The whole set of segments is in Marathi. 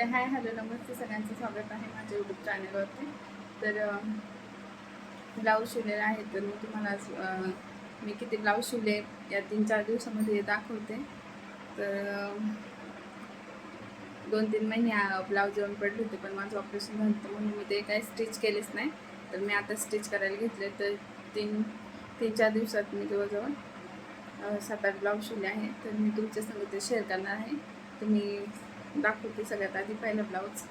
तर हाय हॅलो नमस्ते सगळ्यांचं. स्वागत आहे माझ्या यूट्यूब चॅनलवरती तर ब्लाऊज शिवलेला आहे तर मी तुम्हाला मी किती ब्लाऊज शिवले या तीन चार दिवसामध्ये दाखवते. तर दोन तीन महिने ब्लाऊज येऊन पडले होते पण माझं ऑपरेशन झालं होतं म्हणून मी ते काही स्टिच केलेच नाही. तर मी आता स्टिच करायला घेतले तर तीन तीन चार दिवसात मी जवळजवळ सात आठ ब्लाऊज शिवले आहे. तर मी तुमच्या संग ते शेअर करणार आहे. तुम्ही दाखवते सगळ्यात आधी. पहिला ब्लाऊज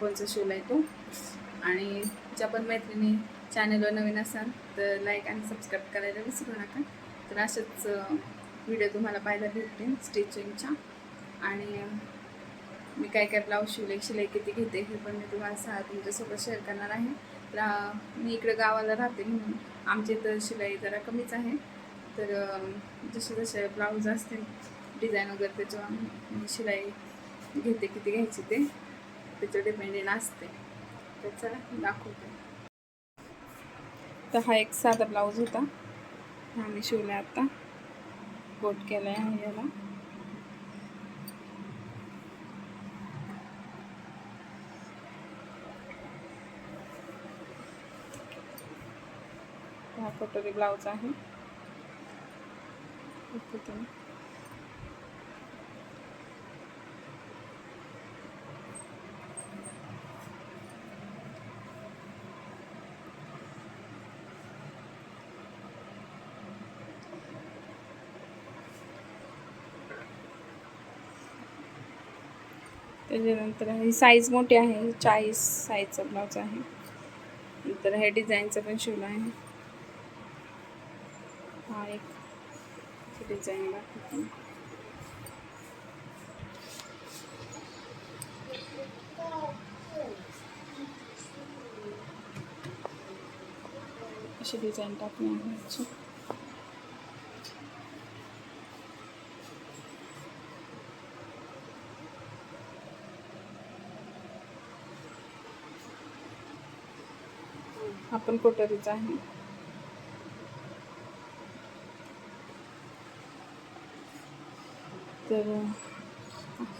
कोणचा शिवला आहे तो. आणि ज्या पण मैत्रिणी चॅनलवर नवीन असाल तर लाईक आणि सबस्क्राईब करायला विसरू नका. तर असंच व्हिडिओ तुम्हाला पाहायला भेटतील स्टिचिंगच्या आणि मी काय काय ब्लाऊज शिवले शिलाई किती घेते हे पण मी तुम्हाला सहा तुमच्यासोबत शेअर करणार आहे. तर मी इकडं गावाला राहते म्हणून आमच्या इथं शिलाई जरा कमीच आहे. तर जसे जसे ब्लाऊज असतील डिझाईन वगैरे त्याच्यावर शिलाई घेते किती घ्यायची ते. त्याच्यावर डिपेंडेंट असते त्याचा दाखवते. तर हा एक साधा ब्लाऊज होता. हा मी शिवला आता. कोट केला आहे याला. हा कटोरी ब्लाऊज आहे. त्याच्यानंतर ही साईज मोठी आहे चाळीस साईजचा ब्लाऊज आहे. नंतर हे डिझाईनचं पण शिवलं आहे. हा एक डिझाईन दाखवतो. अशी डिझाईन टाकली आहे हा पण कोटरीचा आहे तर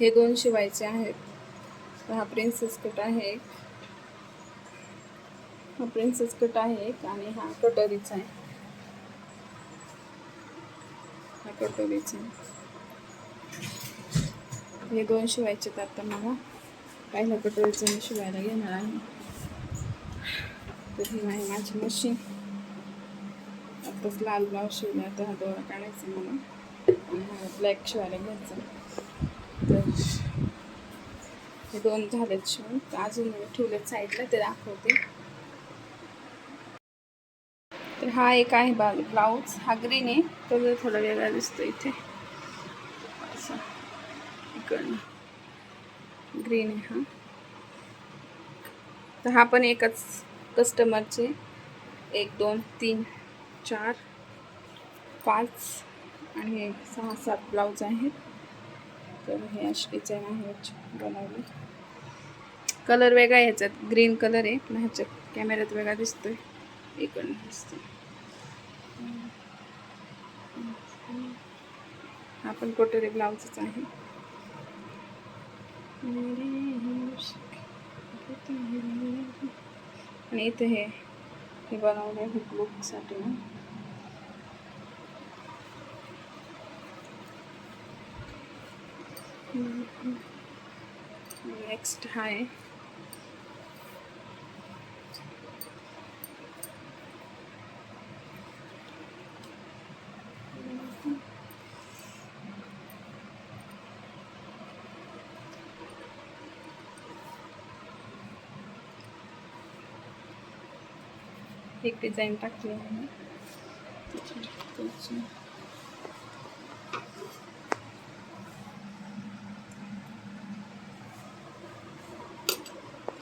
हे दोन शिवायचे आहेत. हा प्रिन्सेस कट आहे एक. हा प्रिन्सेस कट आहे एक आणि हा कटोरीचा आहे. हा कटोरीचा आहे. हे दोन शिवायचे आहेत आता मला. पहिल्या कटोरीचं मी शिवायला घेणार आहे. तर ही आहे माझी मशीन. आत्ताच लाल ब्लाऊज शिवला तर हा दोरा काढायचा मला. आणि हा ब्लॅक शिवायला घ्यायचा तर हे दोन झालेत शिवून. तर अजून मी ठेवलेत साईडला ते दाखवते. तर हा एक आहे बा ब्लाऊज हा ग्रीन आहे. तो थोडा वेगळा दिसतो इथे. असं. इकडनं. ग्रीन आहे हा. तर हा पण एकच कस्टमरचे एक दोन तीन चार पाच आणि सहा सात ब्लाऊज आहेत. तर हे अशी डिझाईन आहे याची बनवली. कलर वेगळा ह्याच्यात. ग्रीन कलर आहे पण ह्याच्यात कॅमेऱ्यात वेगळा दिसतोय. इकडनं दिसतोय. हा पण कोटरी ब्लाऊजच आहे. आणि इथे हे हे बनवलं आहे हुक लुकसाठी ना नेक्स्ट हा आहे. एक डिझाईन टाकली आहे.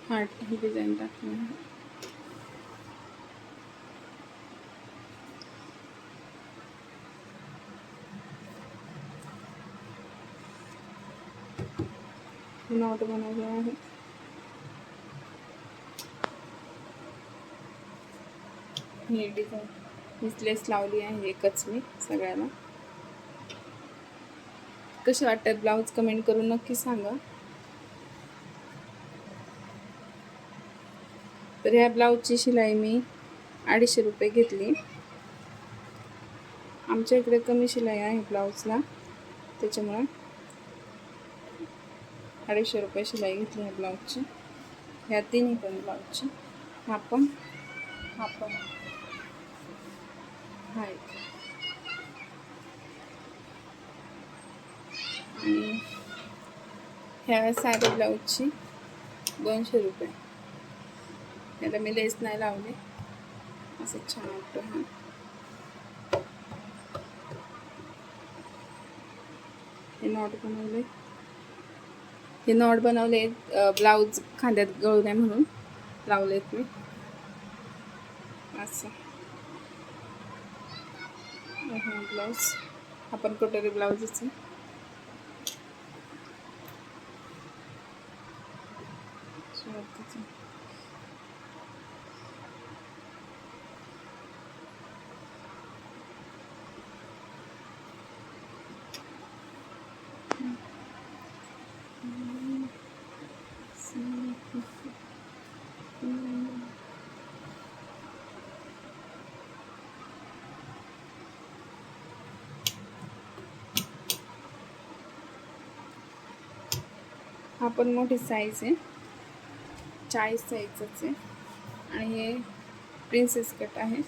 हार्ट ही डिझाईन टाकली आहे. नॉट बनवले आहे. ही डिझाईन हीच लेस लावली आहे एकच मी सगळ्यांना. कसे वाटतात ब्लाऊज कमेंट करून नक्की सांगा. तर ह्या ब्लाऊजची शिलाई मी अडीचशे रुपये घेतली. आमच्या इकडे कमी शिलाई आहे ब्लाऊजला त्याच्यामुळं अडीचशे रुपये शिलाई घेतली ह्या ब्लाऊजची. ह्या तीन पण ब्लाऊजची. हा पण हा पण. आणि ह्या साध्या ब्लाऊजची दोनशे रुपये. याला मी लेस नाही लावले. असं छान वाटतं हा. हे नॉट बनवले हे नॉट बनवले ब्लाऊज खांद्यात गळू नये म्हणून. लावलेत मी. असं. हा ब्लाऊज आपण कटोरी ब्लाऊजच आहे हा पण मोठी साईज आहे. चाळीस साईजच आहे आणि हे प्रिन्सेस कट आहे.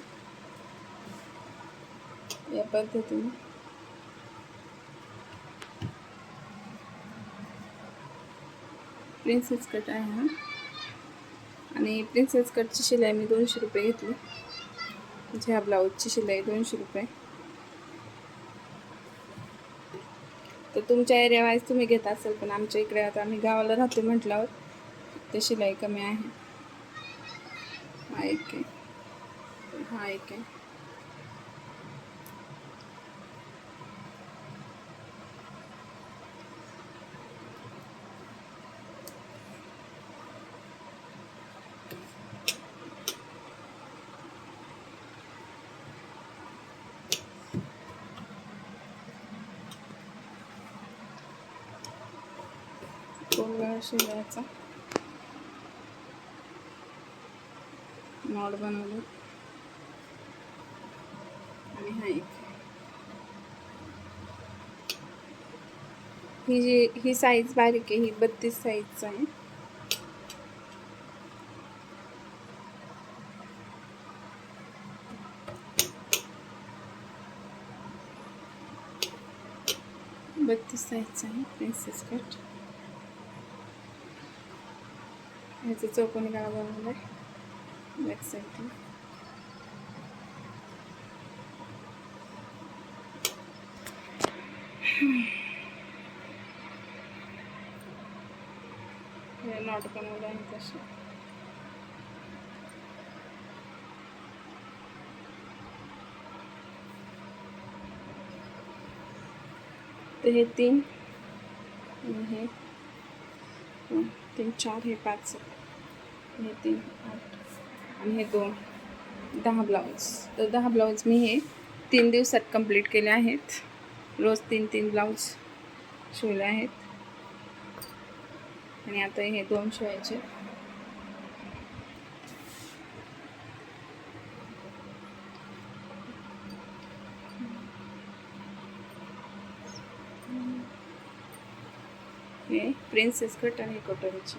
या पद्धतीने. प्रिन्सेस कट आहे हा. आणि प्रिन्सेस कटची शिलाई मी दोनशे रुपये घेतली. म्हणजे ह्या ब्लाऊजची शिलाई दोनशे रुपये. तुमच्या एरियावाईज तुम्ही घेत असाल पण आमच्या इकडे आता आम्ही गावाला राहतो म्हटल्यावर ते शिलाई कमी आहे. हा एक आहे. हा एक आहे. दोन वेळा बनवले. आणि हा एक. ही जी ही साईज बारीक आहे ही बत्तीस साईजचा आहे. बत्तीस साईजचा आहे प्रिन्सेस कट ह्याचं चौकोनी गाळा बनवलं आहे बॅक साईडला हे नॉट बनवलं आहे तसं. तर हे तीन आणि हे दोन. तीन चार हे पाच हे तीन आठ. आणि हे दोन. दहा ब्लाऊज तर दहा ब्लाऊज मी हे तीन दिवसात कंप्लीट केले आहेत. रोज तीन तीन ब्लाऊज शिवले आहेत. आणि आता हे दोन शिवायचे. हे प्रिन्सेस कट आणि कटोरीचे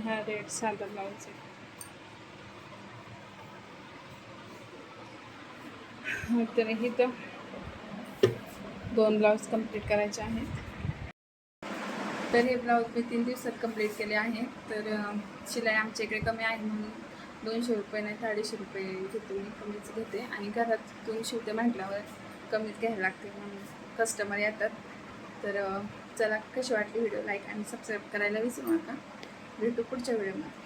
हा रेड साधा ब्लाऊज आहे तर ही तर दोन ब्लाऊज कंप्लीट करायचे आहेत. तर हे ब्लाऊज मी तीन दिवसात कंप्लीट केले आहे. तर शिलाई आमच्या इकडे कमी आहे म्हणून दोनशे रुपये नाही तर अडीचशे रुपये घेते मी कमीच घेते. आणि घरातून शिवते म्हटल्यावर कमीच घ्यायला लागते म्हणून कस्टमर येतात. तर चला कशी वाटली व्हिडिओ लाईक आणि सबस्क्राईब करायला विसरू नका. भेटू पुढच्या व्हिडिओमध्ये